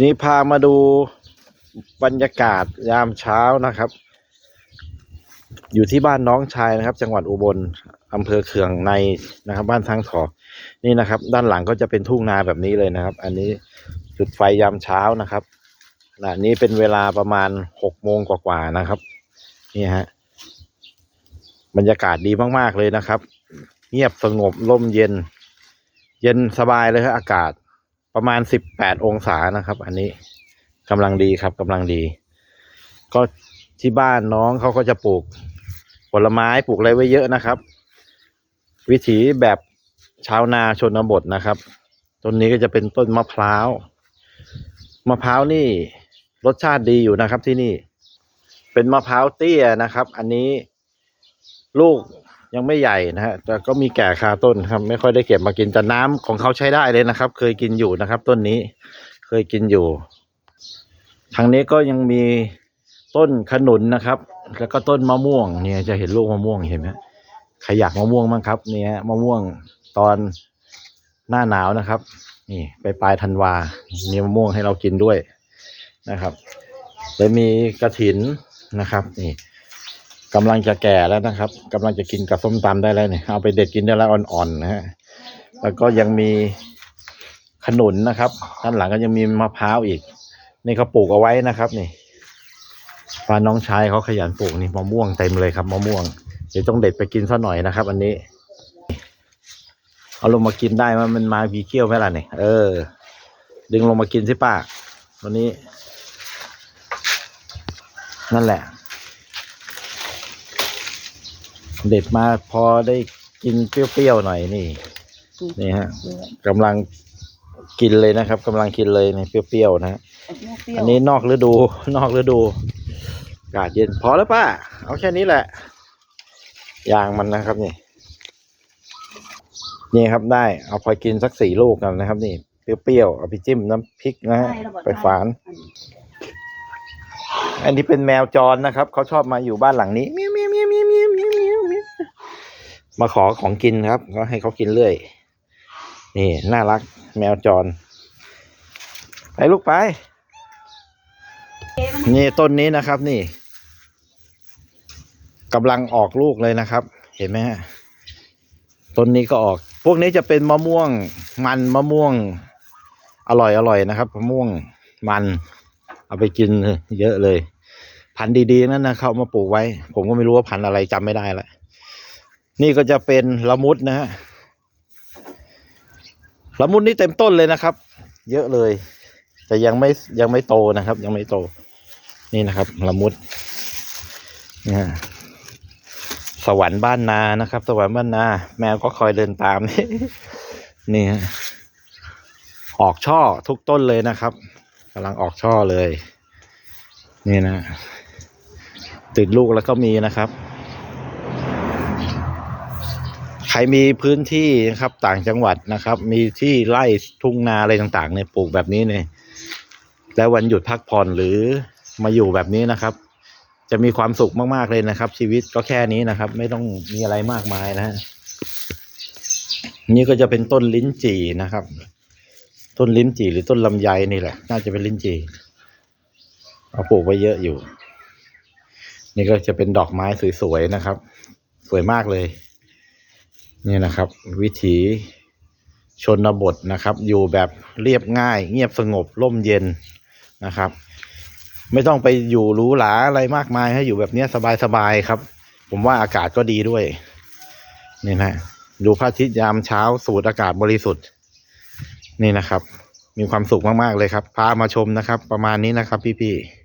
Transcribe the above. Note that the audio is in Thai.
นี่พามาดูบรรยากาศยามเช้านะครับ อยู่ที่บ้านน้องชายนะครับ จังหวัดอุบลอำเภอเขืองในนะครับ บ้านทางถอนี่นะครับ ด้านหลังก็จะเป็นทุ่งนาแบบนี้เลยนะครับ อันนี้จุดไฟยามเช้านะครับขณะนี้เป็นเวลาประมาณหกโมงกว่าๆนะครับ นี่ฮะบรรยากาศดีมากๆเลยนะครับ เงียบสงบร่มเย็น เย็นสบายเลยครับอากาศ ประมาณสิบแปดองศานะครับ อันนี้กำลังดีครับกำลังดี ก็ที่บ้านน้องเขาก็จะปลูกผลไม้ปลูกอะไรไว้เยอะนะครับ วิถีแบบชาวนาชนบทนะครับ ต้นนี้ก็จะเป็นต้นมะพร้าวมะพร้าวนี่รสชาติดีอยู่นะครับที่นี่ เป็นมะพร้าวเตี้ยนะครับ อันนี้ลูก ยังไม่ใหญ่นะฮะแต่ก็มีแก่คาต้นครับ ไม่ค่อยได้เก็บมากินแต่น้ำของเขาใช้ได้เลยนะครับ เคยกินอยู่นะครับ ต้นนี้เคยกินอยู่ ทางนี้ก็ยังมีต้นขนุนนะครับ แล้วก็ต้นมะม่วงเนี่ยจะเห็นลูกมะม่วงเห็นไหมใครอยากมะม่วงบ้างครับ เนี่ยมะม่วงตอนหน้าหนาวนะครับ นี่ไปปลายธันวามีมะม่วงให้เรากินด้วยนะครับแล้วมีกระถินนะครับ นี่ กำลังจะแก่แล้วนะครับกำลังจะกินกับส้มตำได้แล้วเนี่ยเอาไปเด็ดกินได้แล้วอ่อนๆนะฮะแล้วก็ยังมีขนุนนะครับด้านหลังก็ยังมีมะพร้าวอีก นี่เขาปลูกเอาไว้นะครับนี่ฟ้าน้องชายเขาขยันปลูกนี่มะม่วงเต็มเลยครับมะม่วงเดี๋ยวต้องเด็ดไปกินซะหน่อยนะครับ อันนี้ เอาลงมากินได้ไหมมันมาบีเกี้ยวไหมล่ะเนี่ยเออ ดึงลงมากินสิป้าวันนี้ นั่นแหละ เด็ดมาพอได้กินเปรี้ยวๆหน่อยนี่ นี่ฮะกำลังกินเลยนะครับกำลังกินเลยนี่เปรี้ยวๆนะฮะอันนี้นอกฤดู นอกฤดูอากาศเย็นพอแล้วป้า เอาแค่นี้แหละยางมันนะครับนี่ นี่ครับได้ เอาพอกินสักสี่ลูกกันนะครับ นี่เปรี้ยวๆเอาไปจิ้มน้ำพริกนะฮะไปฝาน อันนี้เป็นแมวจรนะครับเขาชอบมาอยู่บ้านหลังนี้ มาขอของกินครับ ก็ให้เขากินเรื่อย นี่น่ารักแมวจร ไปลูกไป นี่ต้นนี้นะครับ นี่กำลังออกลูกเลยนะครับ เห็นไหมฮะต้นนี้ก็ออก พวกนี้จะเป็นมะม่วงมันมะม่วง อร่อยอร่อยนะครับมะม่วงมันเอาไปกินเยอะเลย พันธุ์ดีๆนั่นนะเขามาปลูกไว้ ผมก็ไม่รู้ว่าพันธุ์อะไรจำไม่ได้ละ นี่ก็จะเป็นละมุดนะฮะละมุดนี่เต็มต้นเลยนะครับ เยอะเลย แต่ยังไม่ยังไม่โตนะครับ ยังไม่โต นี่นะครับละมุดนะฮะสวรรค์บ้านนานะครับ สวรรค์บ้านนา แมวก็คอยเดินตามนี่ฮะออกช่อทุกต้นเลยนะครับกำลังออกช่อเลย นี่นะติดลูกแล้วก็มีนะครับ ใครมีพื้นที่นะครับต่างจังหวัดนะครับ มีที่ไร่ทุ่งนาอะไรต่างๆเนี่ยปลูกแบบนี้เนี่ยแล้ววันหยุดพักผ่อนหรือมาอยู่แบบนี้นะครับ จะมีความสุขมากๆเลยนะครับ ชีวิตก็แค่นี้นะครับ ไม่ต้องมีอะไรมากมายนะฮะนี่ก็จะเป็นต้นลิ้นจี่นะครับ ต้นลิ้นจี่หรือต้นลำไยนี่แหละ น่าจะเป็นลิ้นจี่เอาปลูกไว้เยอะอยู่ นี่ก็จะเป็นดอกไม้สวยๆนะครับ สวยมากเลย นี่นะครับ วิถีชนบทนะครับ อยู่แบบเรียบง่าย เงียบสงบร่มเย็นนะครับ ไม่ต้องไปอยู่หรูหราอะไรมากมายให้อยู่แบบนี้ยสบายๆครับ ผมว่าอากาศก็ดีด้วยนี่นะดูพระอาทิตย์ยามเช้าสูดอากาศบริสุทธิ์ นี่นะครับ มีความสุขมากๆเลยครับ พามาชมนะครับ ประมาณนี้นะครับ พี่ๆ